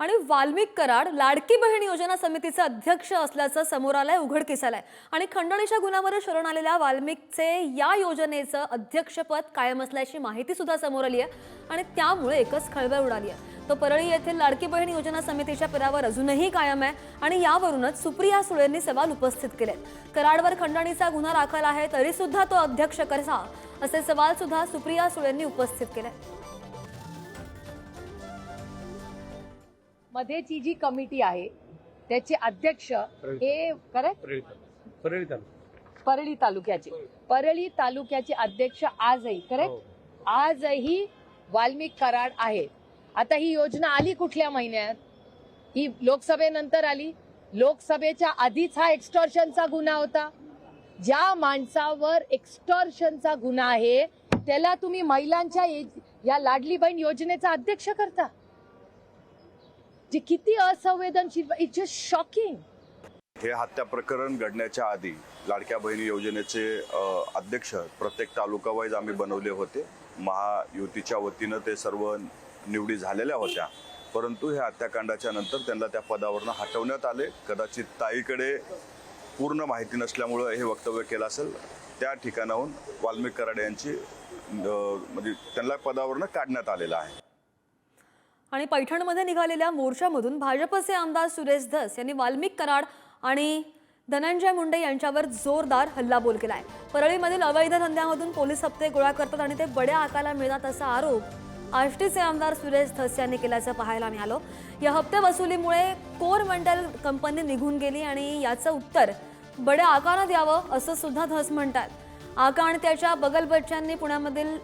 आणि वाल्मिक कराड लाडकी बहीण योजना समितीचे अध्यक्ष असल्याचं समोर आलंय उघडकीस आलंय आणि खंडणीच्या गुन्ह्यामध्ये शरण आलेल्या वाल्मिकचे या योजनेचं अध्यक्षपद कायम असल्याची माहिती सुद्धा समोर आली आहे. आणि त्यामुळे एकच खळबळ उडाली आहे. तो परळी येथील लाडकी बहीण योजना समितीच्या पदावर अजूनही कायम आहे आणि यावरूनच सुप्रिया सुळेंनी सवाल उपस्थित केले कराडवर खंडणीचा गुन्हा दाखल आहे तरी सुद्धा तो अध्यक्ष कसा? असे सवाल सुद्धा सुप्रिया सुळेंनी उपस्थित केले मध्येची जी कमिटी आहे त्याचे अध्यक्ष हे करेक्ट परळी तालुका. परळी तालुका. परळी तालुक्याचे. परळी तालुक्याचे अध्यक्ष आजही करेक्ट आजही वाल्मिक कराड आहे आता ही योजना आली कुठल्या महिन्यात? ही लोकसभेनंतर आली. लोकसभेच्या आधीच हा एक्स्टॉर्शनचा गुन्हा होता. ज्या माणसावर एक्स्टॉर्शनचा गुन्हा आहे त्याला तुम्ही महिलांच्या ये- या लाडली बहीण योजनेचा अध्यक्ष करता. जे किती असंवेदनशील इट्स जस्ट शॉकिंग हे हत्या प्रकरण घडण्याच्या आधी लाडक्या बहिणी योजनेचे अध्यक्ष प्रत्येक तालुका वाईज आम्ही बनवले होते. महायुतीच्या वतीनं ते सर्व निवडी झालेल्या होत्या. परंतु हे हत्याकांडाच्या नंतर त्यांना त्या पदावरनं हटवण्यात आले. कदाचित ताईकडे पूर्ण माहिती नसल्यामुळं हे वक्तव्य केलं असेल. त्या ठिकाणाहून वाल्मिक कराड यांची म्हणजे त्यांना पदावरनं काढण्यात आलेलं आहे. आणि पैठणमध्ये निघालेल्या मोर्चामधून भाजपचे आमदार सुरेश धस यांनी वाल्मिक कराड आणि धनंजय मुंडे यांच्यावर जोरदार हल्लाबोल केलाय. परळीमधील अवैध धंद्यामधून पोलीस हप्ते गोळा करतात आणि ते बड्या आकाला मिळतात असा आरोप आष्टीचे आमदार सुरेश धस यांनी केल्याचं पाहायला मिळालं. या हप्ते वसुलीमुळे कोरमंडल कंपनी निघून गेली आणि याचं उत्तर बड्या आकानं द्यावं असं सुद्धा धस म्हणतात. आका आणि त्याच्या बगलबच्च्यांनी पुण्यामधील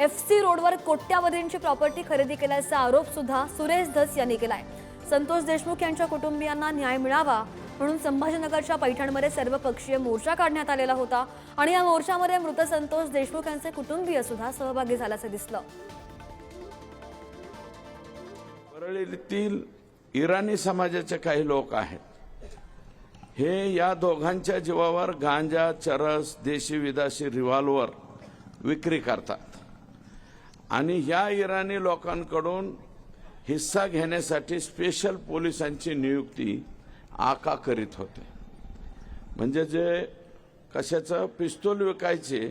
एफ सी रोडवर कोट्यावधींची प्रॉपर्टी खरेदी केल्याचा आरोप सुद्धा सुरेश धस यांनी केलाय. संतोष देशमुख यांच्या कुटुंबियांना न्याय मिळावा म्हणून संभाजीनगरच्या पैठणमध्ये सर्वपक्षीय मोर्चा काढण्यात आलेला होता आणि या मोर्चामध्ये मृत संतोष देशमुख यांचे कुटुंबीय सुद्धा सहभागी झाल्याचं दिसलं. परळीतील इराणी समाजाचे काही लोक आहेत. हे या दोघांच्या जीवावर गांजा चरस देशी विदेशी रिव्हॉल्वर विक्री करतात. आणि ह्या इराणी लोकांकडून हिस्सा घेण्यासाठी स्पेशल पोलिसांची नियुक्ती आका करीत होते. म्हणजे जे कशाचं पिस्तूल विकायचे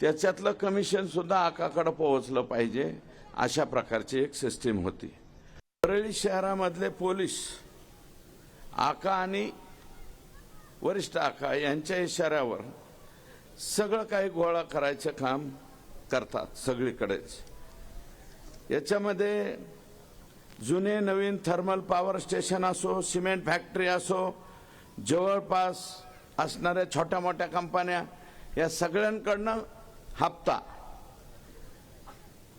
त्याच्यातलं कमिशन सुद्धा आकाकडे पोहोचलं पाहिजे अशा प्रकारची एक सिस्टीम होती. परळी शहरामधले पोलीस आका आणि वरिष्ठ आका यांच्या इशाऱ्यावर सगळं काही गोळा करायचं काम करतात सगळीकडेच. याच्यामध्ये जुने नवीन थर्मल पॉवर स्टेशन असो सिमेंट फॅक्टरी असो जवळपास असणाऱ्या छोट्या मोठ्या कंपन्या या सगळ्यांकडनं हप्ता.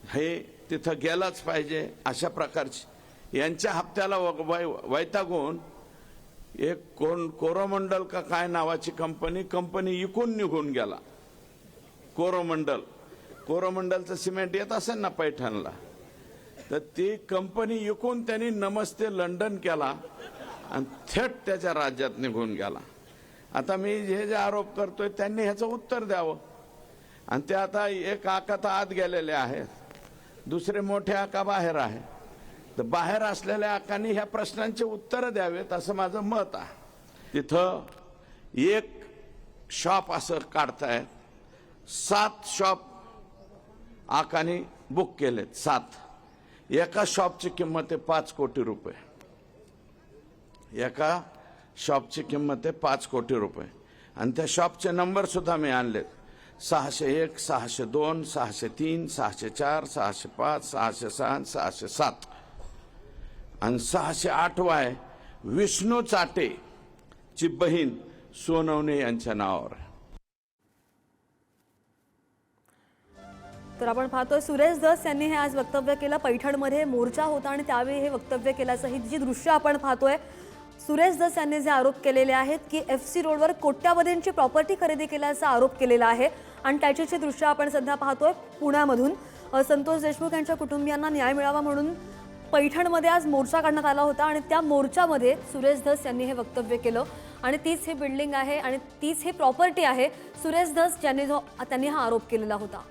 हे तिथं गेलाच पाहिजे अशा प्रकारची. यांच्या हप्त्याला व- वै- वैतागून एक कोण कोरोमंडल का काय नावाची कंपनी कंपनी इकून निघून गेला. कोरोमंडल. कोरोमंडलचं सिमेंट येत असेल ना पैठणला तर ती कंपनी इकून त्यांनी नमस्ते लंडन केला आणि थेट त्याच्या राज्यात निघून गेला. आता मी हे जे आरोप करतोय त्यांनी ह्याचं उत्तर द्यावं. आणि ते आता एक आका तर आत गेलेले आहेत. दुसरे मोठे आका बाहेर आहे. तर बाहेर असलेल्या आकांनी ह्या प्रश्नांचे उत्तरं द्यावेत असं माझं मत आहे. तिथं एक शॉप असं काढतायत. सात शॉप आकाने बुक केलेत सात. एका शॉपची किंमत आहे पाच कोटी रुपये. एका शॉपची किंमत आहे पाच कोटी रुपये. आणि त्या शॉपचे नंबर सुद्धा मी आणलेत. सहाशे एक सहाशे दोन सहाशे तीन सहाशे चार सहाशे पाच सहाशे सहा सहाशे सात. आणि सहाशे आठवा आहे विष्णू चाटे ची बहीण सोनवणे यांच्या नावावर तर आपण पाहतोय सुरेश धस यांनी हे आज वक्तव्य केलं. पैठणमध्ये मोर्चा होता आणि त्यावेळी हे वक्तव्य केल्याचं ही जी दृश्य आपण पाहतोय सुरेश धस यांनी जे आरोप केलेले आहेत की एफ सी रोडवर कोट्यावधींची प्रॉपर्टी खरेदी केल्याचा आरोप केलेला आहे आणि त्याची जी दृश्य आपण सध्या पाहतोय पुण्यामधून. संतोष देशमुख यांच्या कुटुंबियांना न्याय मिळावा म्हणून पैठणमध्ये आज मोर्चा काढण्यात आला होता आणि त्या मोर्चामध्ये सुरेश धस यांनी हे वक्तव्य केलं. आणि तीच ही बिल्डिंग आहे आणि तीच ही प्रॉपर्टी आहे. सुरेश धस ज्यांनी जो त्यांनी हा आरोप केलेला होता.